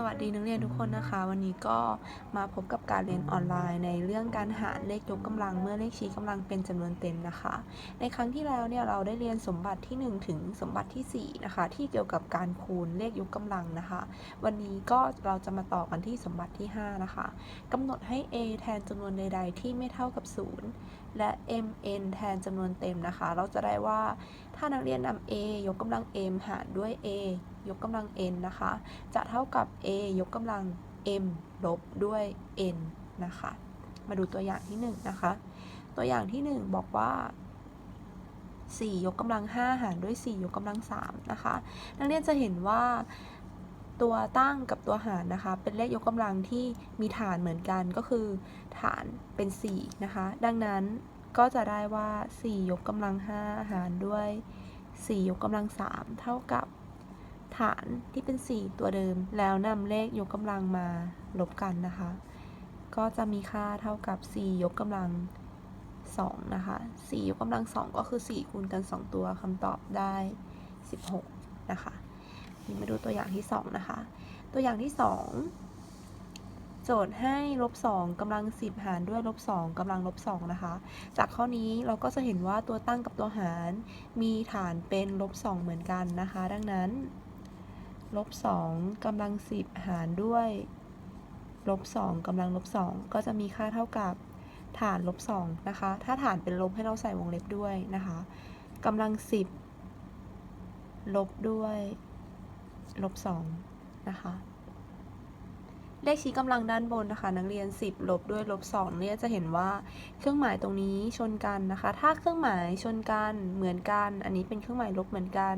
สวัสดีนักเรียนทุกคนนะคะ วันนี้ก็มาพบกับการเรียนออนไลน์ ในเรื่องการหารเลขยกกำลังเมื่อเลขชี้กำลังเป็นจำนวนเต็มนะคะ ในครั้งที่แล้วเนี่ยเราได้เรียนสมบัติที่ 1 ถึงสมบัติทีสี่4 นะคะ ที่เกี่ยวกับการคูณเลขยกกำลังนะคะ วันนี้ก็เราจะมาต่อกันที่สมบัติที่ 5 นะคะกำหนดให้ a แทนจำนวนใด ๆ ที่ไม่เท่ากับ 0 และ mn แทนจำนวนเต็มนะคะ เราจะได้ว่าถ้านักเรียนนำ a ยกกำลัง m หารด้วย a ยกกำลัง n นะคะ จะเท่ากับ a ยกกำลัง m ลบด้วย n นะคะ มาดูตัวอย่างที่ 1 นะคะ ตัวอย่างที่ 1 บอกว่า 4 ยกกำลัง 5 หารด้วย 4 ยกกำลัง 3 นะคะ นักเรียนจะเห็นว่าตัวตั้งกับตัวหารนะคะ เป็นเลขยกกำลังที่มีฐานเหมือนกันก็คือ ฐานเป็น 4 นะคะ ดังนั้นก็จะได้ว่า 4 ยกกำลัง 5 หารด้วย 4 ยกกำลัง 3 เท่ากับ ฐานที่เป็น 4 ตัวเดิม แล้วนำเลขยกกำลังมาลบกันนะคะ ก็จะมีค่าเท่ากับ 4 ยกกำลัง 2 นะคะ 4 ยกกำลัง 2 ก็คือ 4 คูณกัน 2 ตัวคำตอบได้ 16 นะคะนี่มาดูตัวอย่างที่ 2 นะคะ ตัวอย่างที่ 2 โจทย์ให้ลบ2กำลัง 10 หารด้วยลบ2กำลังลบ2นะคะ จากข้อนี้เราก็จะเห็นว่าตัวตั้งกับตัวหารมีฐานเป็นลบ2เหมือนกันนะคะ ดังนั้น ลบ2กำลัง 10 หารด้วยลบ2กำลังลบ2ก็จะมีค่าเท่ากับฐานลบ2นะคะ ถ้าฐานเป็นลบให้เราใส่วงเล็บด้วยนะคะกำลัง 10 ลบด้วยลบ2นะคะ เลขชี้กำลังด้านบนนะคะ นักเรียน 10 ลบด้วยลบ2เนี่ยจะเห็นว่าเครื่องหมายตรงนี้ชนกันนะคะ ถ้าเครื่องหมายชนกันเหมือนกัน อันนี้เป็นเครื่องหมายลบเหมือนกัน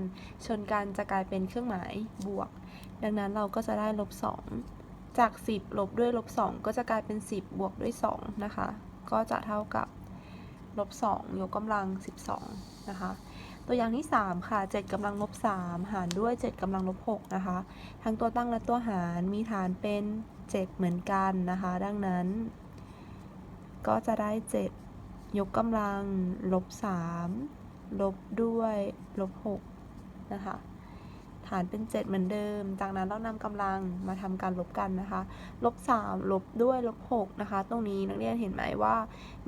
ชนกันจะกลายเป็นเครื่องหมายบวก ดังนั้นเราก็จะได้ลบ2จาก 10 ลบด้วยลบ2ก็จะกลายเป็น 10 บวกด้วย2นะคะ ก็จะเท่ากับลบ2ยกกำลัง 12 นะคะ ตัวอย่างที่ 3 ค่ะ 7กำลังลบ 3 หารด้วย 7กำลังลบ 6 นะคะ ทั้งตัวตั้งและตัวหารมีฐานเป็น 7 เหมือนกันนะคะ ดังนั้น ก็จะได้ 7 ยกกำลังลบ 3 ลบด้วยลบ 6 นะคะฐานเป็น 7 เหมือนเดิม จากนั้นเรานำกำลังมาทำการลบกันนะคะ ลบ 3 ลบด้วยลบ 6 นะคะ ตรงนี้นักเรียนเห็นไหมว่า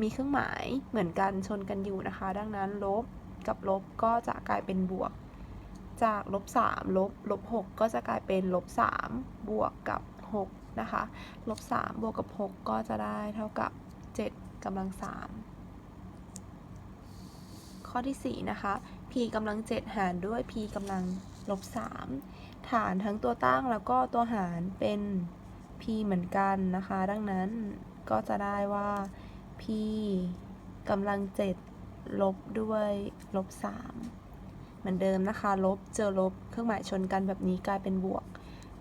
มีเครื่องหมายเหมือนกันชนกันอยู่นะคะ ดังนั้นลบ กับลบก็จะกลายเป็นบวก จากลบ3ลบลบ6ก็จะกลายเป็นลบ3บวกกับ6นะคะลบ3บวกกับ 6 ก็จะได้เท่ากับ 7กำลัง 3 ข้อที่ 4 นะคะ p กำลัง 7 หารด้วย p กำลังลบ3ฐานทั้งตัวตั้งแล้วก็ตัวหารเป็น p เหมือนกันนะคะ ดังนั้นก็จะได้ว่า p กำลัง 7 ลบด้วยลบ3เหมือนเดิมนะคะ ลบเจอลบเครื่องหมายชนกันแบบนี้กลายเป็นบวก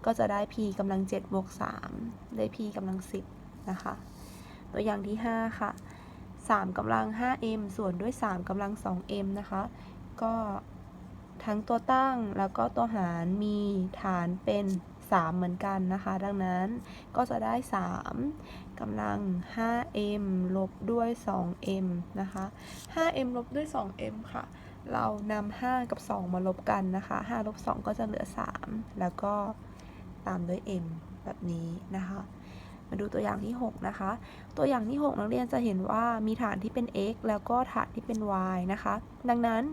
ก็จะได้ p กำลัง7บวก3ได้ p กำลัง10นะคะ ตัวอย่างที่ 5 ค่ะ 3กำลัง 5m ส่วนด้วย 3กำลัง 2m นะคะ ก็ทั้งตัวตั้งแล้วก็ตัวหารมีฐานเป็น 3 เหมือนกันนะคะ ดังนั้นก็จะได้ 3กำลัง 5m ลบด้วย 2m นะคะ 5m ลบด้วย 2m ค่ะ เรานำ5กับ 2 มาลบกันนะคะ5ลบ2 ก็จะเหลือ 3 แล้วก็ตามด้วย m แบบนี้นะคะ มาดูตัวอย่างที่ 6 นะคะ ตัวอย่างที่ 6 นักเรียนจะเห็นว่ามีฐานที่เป็น x แล้วก็ฐานที่เป็น y นะคะ ดังนั้น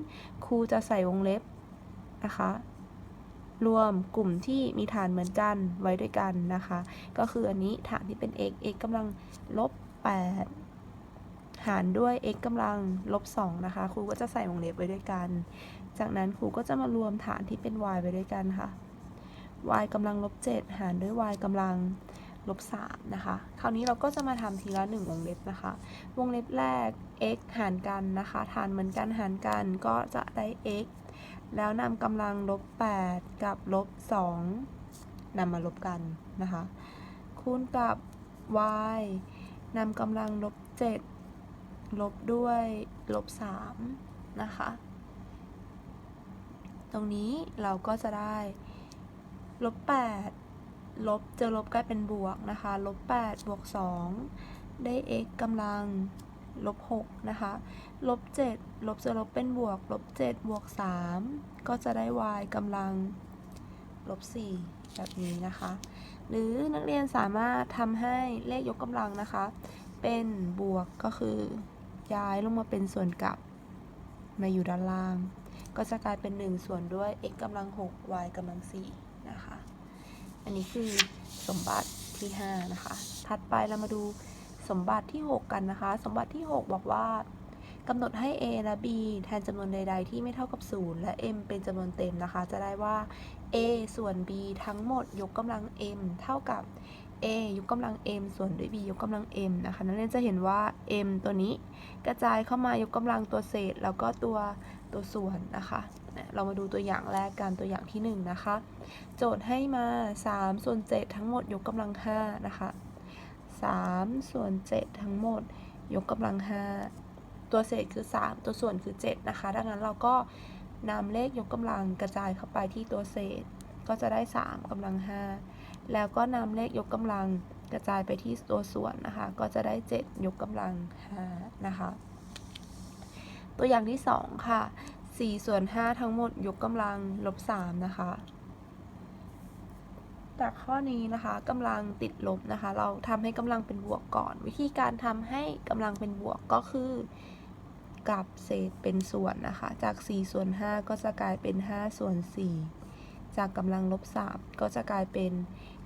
ครูจะใส่วงเล็บนะคะ รวมกลุ่มที่มีฐานเหมือนกันไว้ด้วยกันนะคะ ก็คืออันนี้ฐานที่เป็น x x กำลังลบ 8 หารด้วย x กำลังลบ 2 นะคะ ครูก็จะใส่วงเล็บไว้ด้วยกัน จากนั้นครูก็จะมารวมฐานที่เป็น y ไว้ด้วยกันค่ะ y กำลังลบ 7 หารด้วย y กำลังลบ3นะคะ คราวนี้เราก็จะมาทำทีละ 1 วงเล็บนะคะ วงเล็บแรก x หารกันนะคะ ฐานเหมือนกันหารกันก็จะได้ x แล้วนำกำลังลบ 8 กับลบ 2นำมาลบกันนะคะ คูณกับ y นำกำลังลบ 7 ลบด้วยลบ 3 นะคะ ตรงนี้เราก็จะได้ลบ 8 ลบเจอลบกลายเป็นบวกนะคะ ลบ 8 บวก 2 ได้ x กำลัง ลบ6นะคะ ลบ7ลบจอลบเป็นบวก ลบ7บวก 3 ก็จะได้ y กำลัง ลบ 4 แบบนี้นะคะ หรือนักเรียนสามารถทำให้เลขยกกำลังนะคะ เป็นบวกก็คือย้ายลงมาเป็นส่วนกลับ มาอยู่ด้านล่าง ก็จะกลายเป็น 1 ส่วนด้วย x กำลัง 6 y กำลัง 4 นะคะ อันนี้คือสมบัติที่ 5 นะคะ ถัดไปเรามาดู สมบัติที่ 6 กันนะคะ สมบัติที่ 6 บอกว่ากำหนดให้ a และ b แทนจำนวนใด ๆ ที่ไม่เท่ากับ 0 และ m เป็นจำนวนเต็มนะคะ จะได้ว่า a ส่วน b ทั้งหมดยกกำลัง m เท่ากับ a ยกกำลัง m ส่วนด้วย b ยกกำลัง m นะคะนักเรียนจะเห็นว่า m ตัวนี้กระจายเข้ามายกกำลังตัวเศษ แล้วก็ตัวตัวส่วนนะคะ เรามาดูตัวอย่างแรกกันตัวอย่างที่ 1 นะคะ โจทย์ให้มา3ส่วน7ทั้งหมดยกกำลัง5นะคะ 3 ส่วน 7 ทั้งหมด ยกกำลัง 5 ตัวเศษคือ 3 ตัวส่วนคือ 7 นะคะ ดังนั้นเราก็นำเลขยกกำลังกระจายเข้าไปที่ตัวเศษ ก็จะได้ 3กำลัง 5 แล้วก็นำเลขยกกำลังกระจายไปที่ตัวส่วนนะคะ ก็จะได้ 7 ยกกำลัง 5 นะคะ ตัวอย่างที่ 2 ค่ะ4ส่วน5ทั้งหมดยกกำลังลบ3นะคะ จากข้อนี้นะคะกำลังติดลบนะคะ เราทำให้กำลังเป็นบวกก่อน วิธีการทำให้กำลังเป็นบวกก็คือกลับเศษเป็นส่วนนะคะ จาก 4 ส่วน 5 ก็จะกลายเป็น 5 ส่วน 4 จากกำลังลบ 3 ก็จะกลายเป็น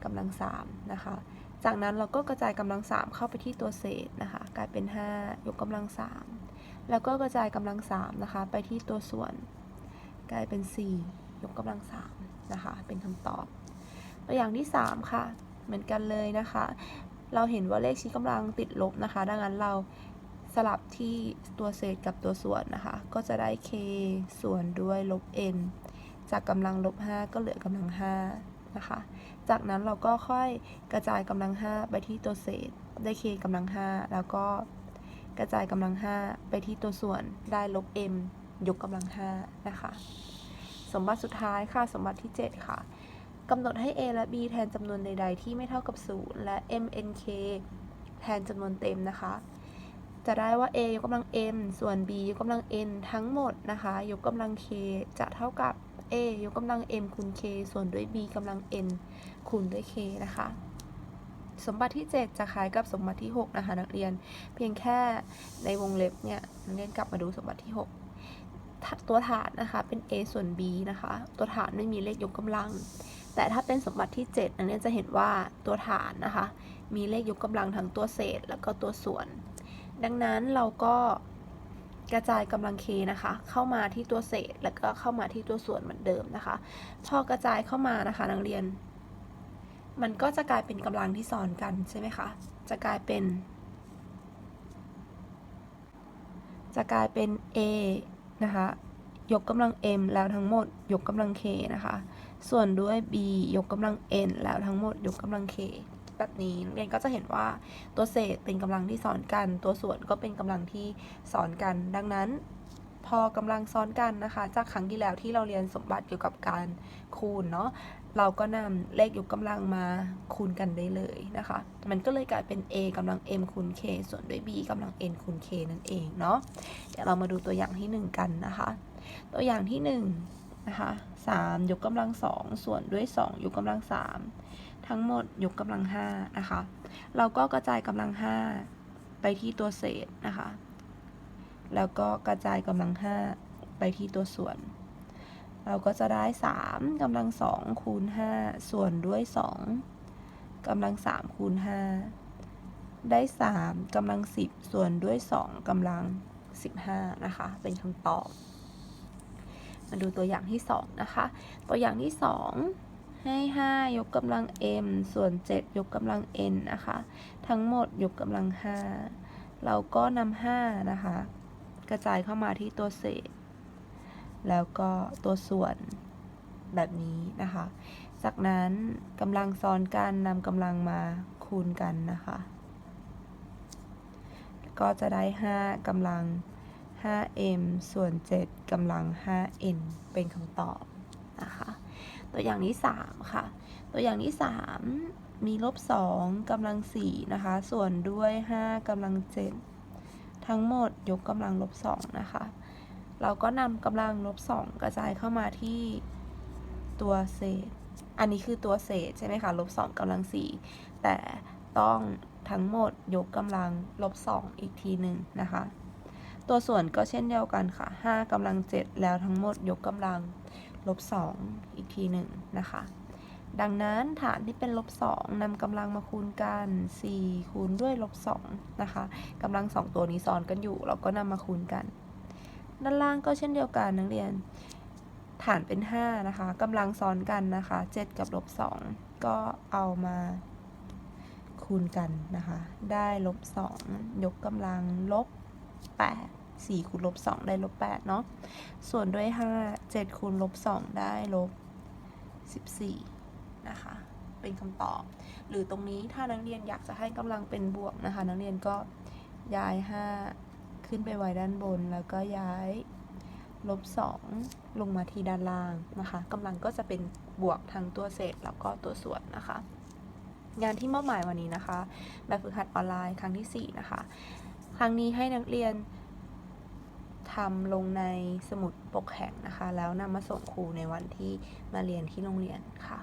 กำลัง 3 นะคะ จากนั้นเราก็กระจายกำลัง 3 เข้าไปที่ตัวเศษนะคะ กลายเป็น 5 ยกกำลัง 3 แล้วก็กระจายกำลัง 3 นะคะ ไปที่ตัวส่วน กลายเป็น 4 ยกกำลัง 3 นะคะ เป็นคำตอบ ตัวอย่างที่ 3 ค่ะ เหมือนกันเลยนะคะ เราเห็นว่าเลขชี้กำลังติดลบนะคะ ดังนั้นเราสลับที่ตัวเศษกับตัวส่วนนะคะ ก็จะได้ k ส่วนด้วยลบ n จากกำลังลบ 5 ก็เหลือกำลัง5นะคะ จากนั้นเราก็ค่อยกระจายกำลัง 5 ไปที่ตัวเศษได้ k กำลัง 5 แล้วก็กระจายกำลัง 5 ไปที่ตัวส่วนได้ลบ m ยกกำลัง5นะคะ สมบัติสุดท้ายค่ะ สมบัติที่ 7 ค่ะ กำหนดให้ a และ b แทนจำนวนใด ๆ ที่ไม่เท่ากับ 0 และ m n k แทนจำนวนเต็มนะคะ จะได้ว่า a ยกกำลัง m ส่วน b ยกกำลัง n ทั้งหมดนะคะ ยกกำลัง k จะเท่ากับ a ยกกำลัง m คูณ k ส่วนด้วย b กำลัง n คูณด้วย k นะคะสมบัติที่ 7 จะคล้ายกับสมบัติที่ 6 นะคะนักเรียน เพียงแค่ในวงเล็บเนี่ยนักเรียนกลับมาดูสมบัติที่ 6 ตัวฐานนะคะเป็น a ส่วน b นะคะ ตัวฐานไม่มีเลขยกกำลัง แต่ถ้าเป็นสมบัติที่7นักเรียนจะเห็นว่าตัวฐานนะคะ มีเลขยกกำลังทั้งตัวเศษแล้วก็ตัวส่วน ดังนั้นเราก็กระจายกำลัง k นะคะ เข้ามาที่ตัวเศษแล้วก็เข้ามาที่ตัวส่วนเหมือนเดิมนะคะ พอกระจายเข้ามานะคะนักเรียน มันก็จะกลายเป็นกำลังที่ซ้อนกันใช่ไหมคะจะกลายเป็น จะกลายเป็น a นะคะ ยกกำลัง m แล้วทั้งหมดยกกำลัง k นะคะ ส่วนด้วย b ยกกำลัง n แล้วทั้งหมดยกกำลัง k แบบนี้นักเรียนก็จะเห็นว่าตัวเศษเป็นกำลังที่ซ้อนกัน ตัวส่วนก็เป็นกำลังที่ซ้อนกัน ดังนั้น พอกำลังซ้อนกันนะคะ จากครั้งที่แล้วที่เราเรียนสมบัติเกี่ยวกับการคูณเนาะเราก็นำเลขยกกำลังมาคูณกันได้เลยนะคะ มันก็เลยกลายเป็น a กำลัง m คูณ k ส่วนด้วย b กำลัง n คูณ k นั่นเองเนาะเดี๋ยวเรามาดูตัวอย่างที่ 1 กันนะคะ ตัวอย่างที่ 1 นะคะ3ยกกำลัง2ส่วนด้วย2ยกกำลัง3ทั้งหมดยกกำลัง5นะคะ เราก็กระจายกำลัง5ไปที่ตัวเศษนะคะ แล้วก็กระจายกำลัง5ไปที่ตัวส่วน เราก็จะได้3กำลัง2คูณ5ส่วนด้วย2กำลัง3คูณ5ได้3กำลัง10ส่วนด้วย2กำลัง15นะคะ เป็นคำตอบ มาดูตัวอย่างที่ 2 นะคะ ตัวอย่างที่ 2 ให้ 5 ยกกำลัง m ส่วน 7 ยกกำลัง n นะคะ ทั้งหมดยกกำลัง 5 เราก็นำ5นะคะ กระจายเข้ามาที่ตัวเศษ แล้วก็ตัวส่วนแบบนี้นะคะ จากนั้นกำลังซ้อนกันนำกำลังมาคูณกันนะคะ ก็จะได้ 5กำลัง 5m ส่วน 7กำลัง 5n เป็นคำตอบนะคะ ตัวอย่างที่3ค่ะ ตัวอย่างที่ 3 มีลบ2กำลัง4นะคะ ส่วนด้วย 5กำลัง 7 ทั้งหมดยกกำลังลบ2นะคะ เราก็นำกำลังลบ2กระจายเข้ามาที่ตัวเศษ อันนี้คือตัวเศษใช่ไหมคะ ลบสองกำลังสี่แต่ต้องทั้งหมดยกกำลังลบสองอีกทีหนึ่งนะคะ ตัวส่วนก็เช่นเดียวกันค่ะห้ากำลังเจ็ดแล้วทั้งหมดยกกำลังลบสองอีกทีหนึ่งนะคะ ดังนั้นฐานที่เป็นลบสองนำกำลังมาคูณกัน 4 คูณด้วยลบสองนะคะกำลังสองตัวนี้ซ้อนกันอยู่ เราก็นำมาคูณกัน ด้านล่างก็เช่นเดียวกันนักเรียน ฐานเป็น 5 นะคะกำลังซ้อนกันนะคะ 7 กับลบ2ก็เอามาคูณกันนะคะ ได้ลบ2ยกกำลังลบ 8 4คูณลบ2ได้ลบ8เนาะ ส่วนด้วย 5 7คูณลบ2ได้ลบ 14 นะคะ เป็นคำตอบ หรือตรงนี้ถ้านักเรียนอยากจะให้กำลังเป็นบวกนะคะ นักเรียนก็ย้าย 5 ขึ้นไปไว้ด้านบน แล้วก็ย้ายลบ 2 ลงมาที่ด้านล่างนะคะกำลังก็จะเป็นบวกทั้งตัวเศษแล้วก็ตัวส่วนนะคะ งานที่มอบหมายวันนี้นะคะ แบบฝึกหัดออนไลน์ครั้งที่ 4 นะคะ รั้งนี้ให้นักเรียนทำลงในสมุดปกแข็งนะคะ แล้วนำมาส่งครูในวันที่มาเรียนที่โรงเรียนค่ะ